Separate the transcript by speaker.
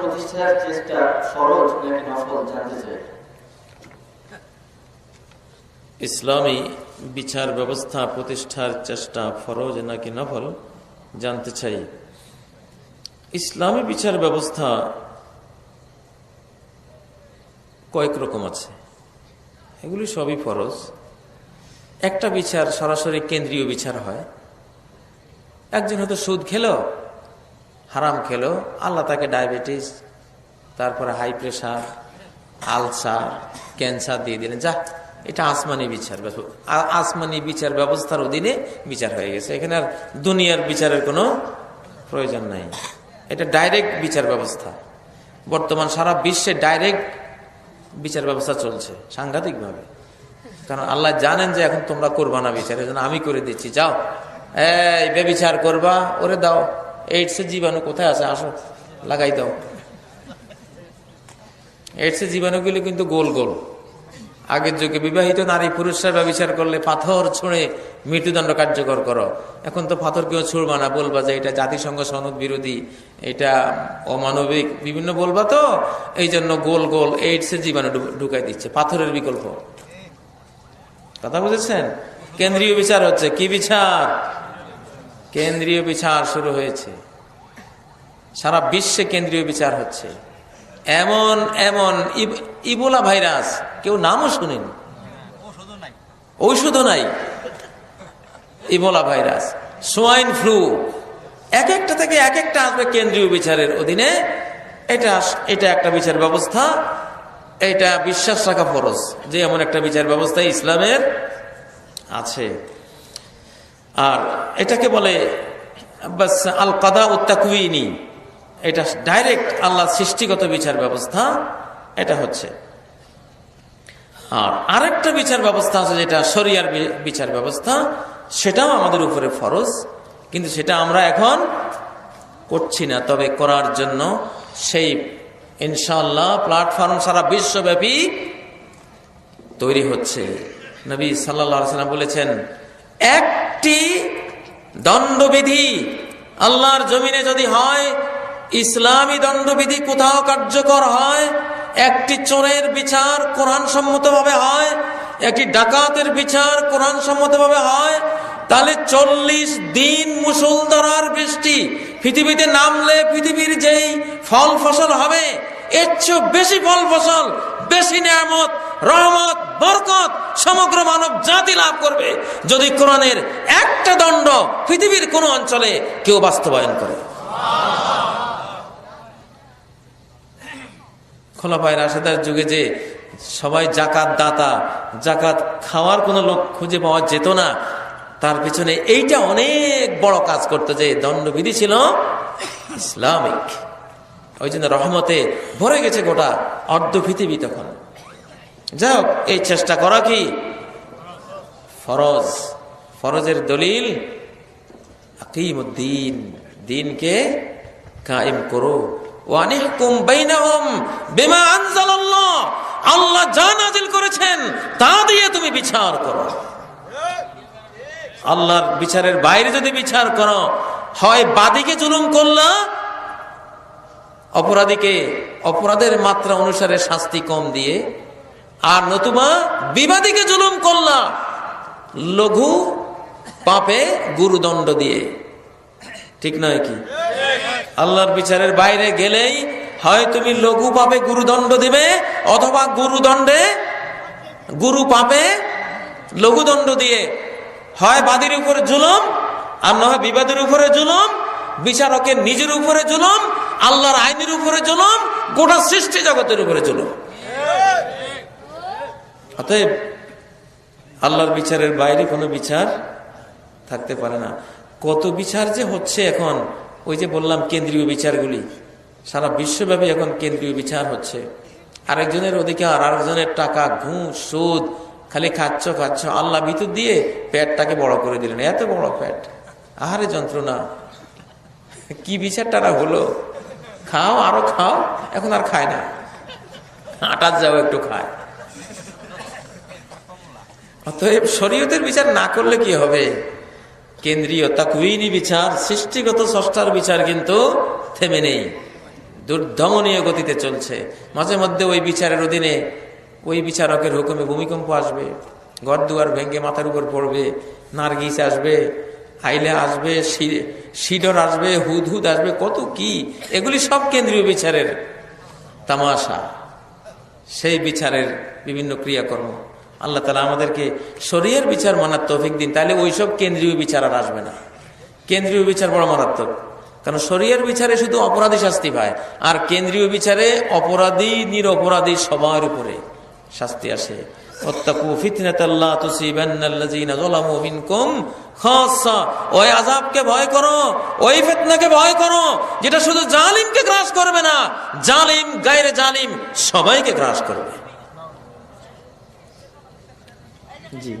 Speaker 1: প্রতিষ্ঠার চেষ্টা ফরজ নাকি
Speaker 2: ইসলামী বিচার ব্যবস্থা প্রতিষ্ঠার চেষ্টা ফরজ নাকি নফল জানতে চাই? ইসলামী বিচার ব্যবস্থা কয়েক রকম আছে। এগুলি সবই ফরজ। একটা বিচার সরাসরি কেন্দ্রীয় বিচার হয়। একজন হয়তো সুদ খেলো, হারাম খেলো, আল্লাহ তাকে ডায়াবেটিস, তারপরে হাই প্রেশার, আলসার, ক্যান্সার দিয়ে দিলেন। যা, এটা আসমানি বিচার আসমানি বিচার ব্যবস্থার অধীনে বিচার হয়ে গেছে। এখানে আর দুনিয়ার বিচারের কোনো প্রয়োজন নাই। এটা ডাইরেক্ট বিচার ব্যবস্থা। বর্তমান সারা বিশ্বে ডাইরেক্ট বিচার ব্যবস্থা চলছে, সাংঘাতিকভাবে। কারণ আল্লাহ জানেন যে এখন তোমরা করবা না বিচার আমি করে দিচ্ছি, যাও। এই বেবিচার করবা, ওরে দাও। এইডসের জীবাণু কোথায় আছে? আসো, লাগাই দাও। এইডসের জীবাণুগুলো কিন্তু গোল গোল। আগের যুগে বিবাহিত নারী পুরুষরা ব্যবচার করলে পাথর ছুঁড়ে মৃত্যুদণ্ড কার্যকর করো। এখন তো পাথর কেউ ছুঁড়বা না, বলবা যে এটা জাতিসংঘ সনদ বিরোধী, এটা অমানবিক, বিভিন্ন বলবা তো, এই জন্য গোল গোল এইডসের জীবাণু ঢুকাই দিচ্ছে, পাথরের বিকল্প। কথা বুঝেছেন? কেন্দ্রীয় বিচার হচ্ছে, কি বিচার? কেন্দ্রীয় বিচার শুরু হয়েছে। সারা বিশ্বে কেন্দ্রীয় বিচার হচ্ছে। এমন এমন ইব- ইবোলা ভাইরাস, কেউ নামও শুনেনি। ঔষধও নাই। ইবোলা ভাইরাস সোয়াইন ফ্লু, এক একটা থেকে এক একটা আসবে কেন্দ্রীয় বিচারের অধীনে এটা এটা একটা বিচার ব্যবস্থা, এটা বিশ্বাস রাখা ফরজ যে এমন একটা বিচার ব্যবস্থা ইসলামের আছে। আর এটাকে বলে আল কাদা উত্তাকুইনি এটা ডাইরেক্ট আল্লাহ সৃষ্টিগত বিচার ব্যবস্থা, এটা হচ্ছে। আর আরেকটা বিচার ব্যবস্থা আছে যেটা শরিয়ার বিচার ব্যবস্থা, সেটাও আমাদের উপরে ফরজ, কিন্তু সেটা আমরা এখন করছি না। তবে করার জন্য সেই ইনশাল্লাহ প্ল্যাটফর্ম সারা বিশ্বব্যাপী তৈরি হচ্ছে। নবী সাল্লাহ সাল্লাম বলেছেন একটি দণ্ডবিধি আল্লাহর জমিনে যদি হয়, ইসলামী দণ্ডবিধি কোথাও কার্যকর হয়, একটি চোরের বিচার কোরআন সম্মতভাবে হয়, একটি ডাকাতের বিচার কোরআন সম্মতভাবে হয়, তাহলে চল্লিশ দিন মুসুলধারার বৃষ্টি, পৃথিবীতে নামলে পৃথিবীর যেই ফল ফসল হবে, এর বেশি ফল ফসল, বেশি নিয়ামত রহমত, বরকত সমগ্র মানব জাতি লাভ করবে যদি কোরআনের একটা দণ্ড পৃথিবীর কোন অঞ্চলে কেউ বাস্তবায়ন করে। খোলাফায় রাশেদার যুগে যে সবাই জাকাত দাতা, জাকাত খাওয়ার কোনো লোক খুঁজে পাওয়া যেত না, তার পিছনে এইটা অনেক বড় কাজ করতে যে দণ্ডবিধি ছিল ইসলামিক। ওই জন্য রহমতে ভরে গেছে গোটা অর্ধ পৃথিবী তখন। যাই হোক এই চেষ্টা করা কি? ফরজ। ফরজের দলিল, আকিমুদ্দিন। দিনকে কায়েম করো। আল্লাহ যা নাজিল করেছেন, তা দিয়ে তুমি বিচার করো। বিচারের বাইরে যদি বিচার করো, হয় বাদীকে অপরাধীকে, অপরাধের মাত্রা অনুসারে শাস্তি কম দিয়ে আর নতুবা বিবাদীকে জুলুম করলা। লঘু পাপে গুরুদণ্ড দিয়ে। ঠিক নয় কি? আল্লাহর বিচারের বাইরে গেলেই হয় তুমি লঘু পাপে গুরুদণ্ড দিবে অথবা গুরুদণ্ডে গুরু পাপে লঘুদণ্ড দিয়ে। হয় বাদীর উপরে জুলুম আর নয় বিবাদের উপরে জুলুম, বিচারকের নিজের উপরে জুলুম, আল্লাহর আইনের উপরে জুলুম, গোটা সৃষ্টি জগতের উপরে জুলুম। অতএব আল্লাহর বিচারের বাইরে কোনো বিচার থাকতে পারে না। কত বিচার যে হচ্ছে এখন, ওই যে বললাম কেন্দ্রীয় বিচারগুলি, সারা বিশ্বব্যাপী এখন কেন্দ্রীয় বিচার হচ্ছে। আরেকজনের অধিকার, আরেকজনের টাকা, ঘুষ, সুদ, খালি খাচ্ছ খাচ্ছ, আল্লাহ ভিতর দিয়ে প্যাটটাকে বড় করে দিলেন। এত বড় প্যাট আহারে যন্ত্রণা। কি বিচারটারা হলো? খাও, আরও খাও, এখন আর খায় না। আটার যাও একটু খায়। অতএব শরীয়তের বিচার না করলে কি হবে? কেন্দ্রীয় তাকুইনি বিচার, সৃষ্টিগত ষষ্ঠার বিচার কিন্তু থেমে নেই। দুর্ধমনীয় গতিতে চলছে। মাঝে মধ্যে ওই বিচারের অধীনে ওই বিচারকের হুকুমে ভূমিকম্প আসবে ঘর দুয়ার ভেঙে মাথার উপর পড়বে, নার্গিস আসবে, হাইলে আসবে শিডর আসবে, হুদ হুদ আসবে, কত কি? এগুলি সব কেন্দ্রীয় বিচারের তামাশা। সেই বিচারের বিভিন্ন ক্রিয়াকর্ম। আল্লাহ তালা আমাদেরকে শরীরের বিচার মানার তৌফিক দিন। তাহলে ওইসব কেন্দ্রীয় বিচার আর আসবে না। কেন্দ্রীয় বিচার বড় মারাত্মক। কারণ শরীরের বিচারে শুধু অপরাধী শাস্তি পায়। আর কেন্দ্রীয় বিচারে অপরাধী, নিরপরাধী সবার উপরে শাস্তি আসে। ওই ভয় করো ভয় করো, যেটা শুধু জালিমকে গ্রাস করবে না, জালিম, গায়রে জালিম সবাইকে গ্রাস করবে। 自己